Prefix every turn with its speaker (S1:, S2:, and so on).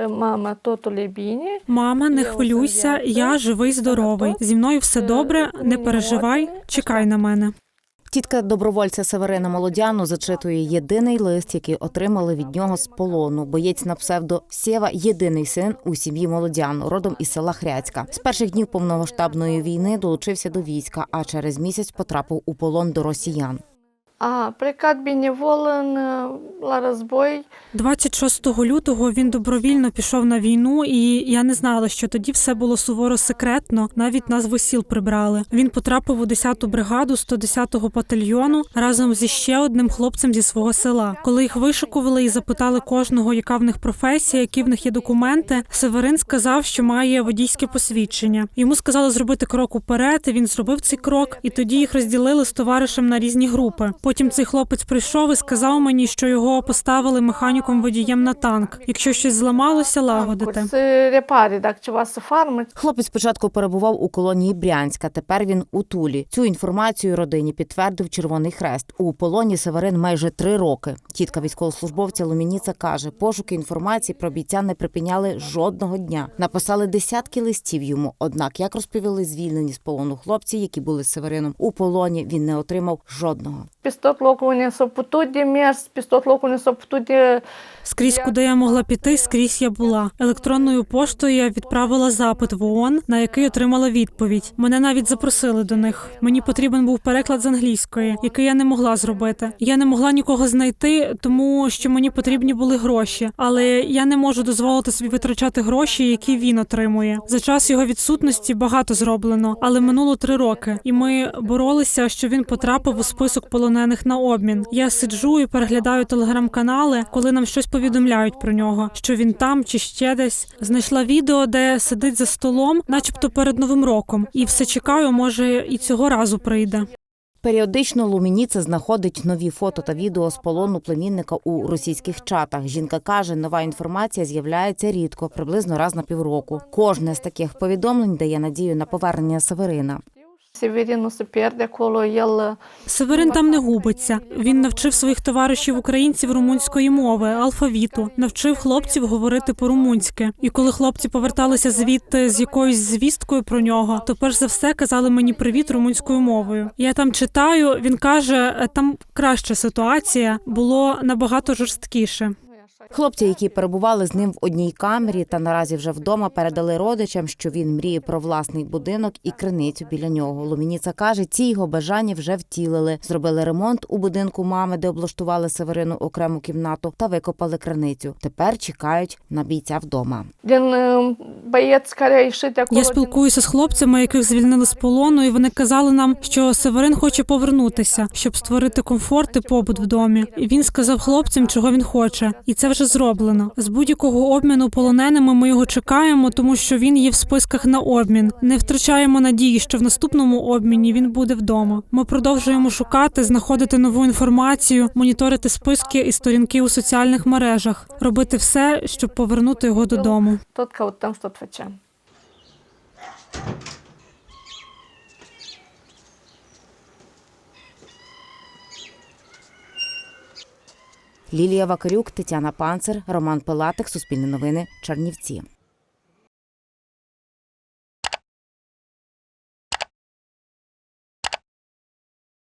S1: Е, Мама тото лібіні.
S2: Мама, не хвилюйся, я живий, здоровий. Зі мною все добре, не переживай, чекай на мене.
S3: Тітка добровольця Северина Молодяну зачитує єдиний лист, який отримали від нього з полону. Боєць на псевдо Сєва єдиний син у сім'ї Молодян, родом із села Хряцька. З перших днів повномасштабної війни долучився до війська, а через місяць потрапив у полон до росіян.
S1: А, прикат бінєволен, ла розбой.
S2: 26 лютого він добровільно пішов на війну, і я не знала, що тоді все було суворо секретно. Навіть назву сіл прибрали. Він потрапив у 10-ту бригаду 110-го батальйону разом зі ще одним хлопцем зі свого села. Коли їх вишикували і запитали кожного, яка в них професія, які в них є документи. Северин сказав, що має водійське посвідчення. Йому сказали зробити крок уперед. і Він зробив цей крок, і тоді їх розділили з товаришем на різні групи. Потім цей хлопець прийшов і сказав мені, що його поставили механіком водієм на танк. Якщо щось зламалося,
S1: так чи.
S3: Хлопець спочатку перебував у колонії Брянська, тепер він у Тулі. Цю інформацію родині підтвердив Червоний Хрест. У полоні Северин майже три роки. Тітка військовослужбовця Лумініца каже, пошуки інформації про бійця не припиняли жодного дня. Написали десятки листів йому. Однак, як розповіли звільнені з полону хлопці, які були з Северином у полоні, він не отримав жодного.
S1: Пістот локу не сопутуді мєс, пістот локу не сопутуді.
S2: Скрізь, куди я могла піти, скрізь я була. Електронною поштою я відправила запит в ООН, на який отримала відповідь. Мене навіть запросили до них. Мені потрібен був переклад з англійської, який я не могла зробити. Я не могла нікого знайти, тому що мені потрібні були гроші. Але я не можу дозволити собі витрачати гроші, які він отримує. За час його відсутності багато зроблено, але минуло три роки, і ми боролися, що він потрапив у список полонених на обмін. Я сиджу і переглядаю телеграм-канали, коли нам щось повідомляють про нього, що він там чи ще десь. Знайшла відео, де сидить за столом, начебто перед новим роком, і все чекаю, може і цього разу прийде.
S3: Періодично Лумініца знаходить нові фото та відео з полону племінника у російських чатах. Жінка каже, нова інформація з'являється рідко, приблизно раз на півроку. Кожне з таких повідомлень дає надію на повернення Северина.
S1: Єл.
S2: Северин там не губиться. Він навчив своїх товаришів українців румунської мови, алфавіту, навчив хлопців говорити по-румунськи. І коли хлопці поверталися звідти з якоюсь звісткою про нього, то перш за все казали мені привіт румунською мовою. Я там читаю. Він каже, «Е, там краща ситуація було набагато жорсткіше.
S3: Хлопці, які перебували з ним в одній камері та наразі вже вдома, передали родичам, що він мріє про власний будинок і криницю біля нього. Лумініца каже, ці його бажання вже втілили. Зробили ремонт у будинку мами, де облаштували Северину окрему кімнату та викопали криницю. Тепер чекають на бійця вдома.
S1: Він е, боєць
S2: Я спілкуюся з хлопцями, яких звільнили з полону, і вони казали нам, що Северин хоче повернутися, щоб створити комфорт і побут в домі. І він сказав хлопцям, чого він хоче, і це вже зроблено. З будь-якого обміну полоненими ми його чекаємо, тому що він є в списках на обмін. Не втрачаємо надії, що в наступному обміні він буде вдома. Ми продовжуємо шукати, знаходити нову інформацію, моніторити списки і сторінки у соціальних мережах, робити все, щоб повернути його додому.
S1: Tot căutăm și
S3: Лілія Вакарюк, Тетяна Панцер, Роман Пилатик, Суспільне новини, Чернівці.